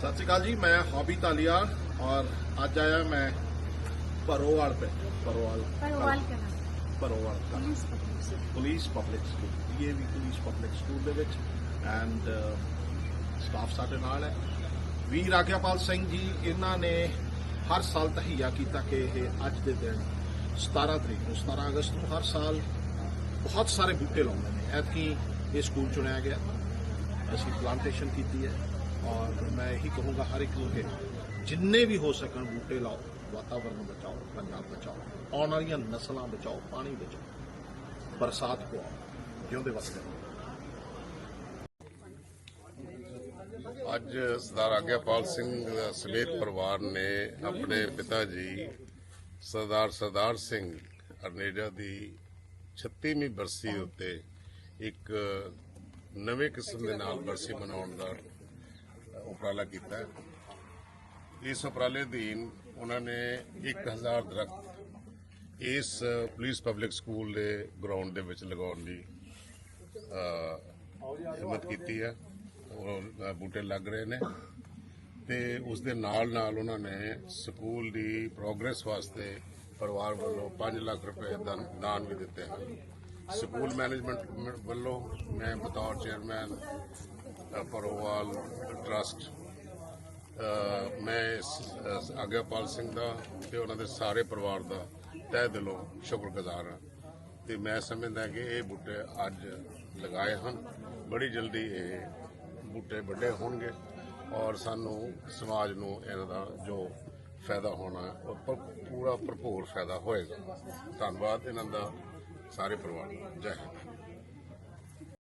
ਸਤਿ ਸ਼੍ਰੀ ਅਕਾਲ ਜੀ ਮੈਂ ਹੌਬੀ ਤਾਲੀਆ ਔਰ ਅੱਜ ਆਇਆ ਮੈਂ ਪਰੋਵਾਲ ਪਿੰਡ ਪਰੋਵਾਲ ਪਰਵਾਲ ਕਰਾਂ ਪਰੋਵਾਲ ਦਾ police public school DAV police public school ਦੇ ਵਿੱਚ। ਐਂਡ ਸਟਾਫ ਸਾਡੇ ਨਾਲ ਹੈ। ਵੀਰ ਆਗਿਆਪਾਲ ਸਿੰਘ ਜੀ ਇਹਨਾਂ ਨੇ ਹਰ ਸਾਲ ਤਹੀਆ ਕੀਤਾ ਕਿ ਇਹ ਅੱਜ ਦੇ ਦਿਨ 17 ਤਰੀਕ ਨੂੰ 17 ਅਗਸਤ ਨੂੰ ਹਰ ਸਾਲ ਬਹੁਤ ਸਾਰੇ ਬੂਟੇ ਲਾਉਂਦੇ ਨੇ। ਐਤਕੀ ਇਹ ਸਕੂਲ ਚੁਣਿਆ ਗਿਆ। ਅਸੀਂ ਪਲਾਂਟੇਸ਼ਨ ਕੀਤੀ ਹੈ। ਔਰ ਮੈਂ ਇਹੀ ਕਹੂੰਗਾ ਹਰ ਇੱਕ ਨੂੰ ਕਿ ਜਿੰਨੇ ਵੀ ਹੋ ਸਕਣ ਬੂਟੇ ਲਾਓ, ਵਾਤਾਵਰਨ ਬਚਾਓ, ਪੰਜਾਬ ਬਚਾਓ, ਆਉਣ ਵਾਲੀਆਂ ਨਸਲਾਂ ਬਚਾਓ, ਪਾਣੀ ਬਚਾਓ, ਬਰਸਾਤ ਪਵਾਓ, ਜਿਉਂਦੇ ਵਸਦੇ ਅੱਜ ਸਰਦਾਰ ਆਗਿਆਪਾਲ ਸਿੰਘ ਸਮੇਤ ਪਰਿਵਾਰ ਨੇ ਆਪਣੇ ਪਿਤਾ ਜੀ, ਸਰਦਾਰ ਸਰਦਾਰ ਸਿੰਘ ਅਰਨੇਜਾ ਦੀ 36ਵੀਂ ਬਰਸੀ ਉੱਤੇ ਇੱਕ ਨਵੇਂ ਕਿਸਮ ਦੇ ਨਾਲ ਬਰਸੀ ਮਨਾਉਣ ਦਾ ਉਪਰਾਲਾ ਕੀਤਾ ਇਸ ਉਪਰਾਲੇ ਅਧੀਨ ਉਹਨਾਂ ਨੇ 1000 ਦਰਖਤ ਇਸ ਪੁਲਿਸ ਪਬਲਿਕ ਸਕੂਲ ਦੇ ਗਰਾਊਂਡ ਦੇ ਵਿੱਚ ਲਗਾਉਣ ਦੀ ਹਿੰਮਤ ਕੀਤੀ ਹੈ। ਉਹ ਬੂਟੇ ਲੱਗ ਰਹੇ ਨੇ ਤੇ ਉਸ ਦੇ ਨਾਲ ਨਾਲ ਉਹਨਾਂ ਨੇ ਸਕੂਲ ਦੀ ਪ੍ਰੋਗਰੈਸ ਵਾਸਤੇ ਪਰਿਵਾਰ ਵੱਲੋਂ 5 ਲੱਖ ਰੁਪਏ ਦਾ ਦਾਨ ਵੀ ਦਿੱਤੇ ਹਨ। ਸਕੂਲ ਮੈਨੇਜਮੈਂਟ ਵੱਲੋਂ ਮੈਂ ਬਤੌਰ ਚੇਅਰਮੈਨ ਪਰੋਵਾਲ ਟਰਸਟ ਮੈਂ ਇਸ ਅ, ਆਗਿਆਪਾਲ ਸਿੰਘ ਦਾ ਤੇ ਉਹਨਾਂ ਦੇ ਸਾਰੇ ਪਰਿਵਾਰ ਦਾ ਤਹਿ ਦਿਲੋਂ ਸ਼ੁਕਰਗੁਜ਼ਾਰ ਹਾਂ। ਤੇ ਮੈਂ ਸਮਝਦਾ ਕਿ ਇਹ ਬੂਟੇ ਅੱਜ ਲਗਾਏ ਹਨ। ਬੜੀ ਜਲਦੀ ਇਹ ਬੂਟੇ ਵੱਡੇ ਹੋਣਗੇ ਔਰ ਸਾਨੂੰ ਸਮਾਜ ਨੂੰ ਇਹਨਾਂ ਦਾ ਜੋ ਫਾਇਦਾ ਹੋਣਾ ਉਹ ਪੂਰਾ ਭਰਪੂਰ ਫਾਇਦਾ ਹੋਏਗਾ। ਧੰਨਵਾਦ ਇਹਨਾਂ ਦਾ ਸਾਰੇ ਪਰਿਵਾਰ ਦਾ। ਜੈ ਹਿੰਦ।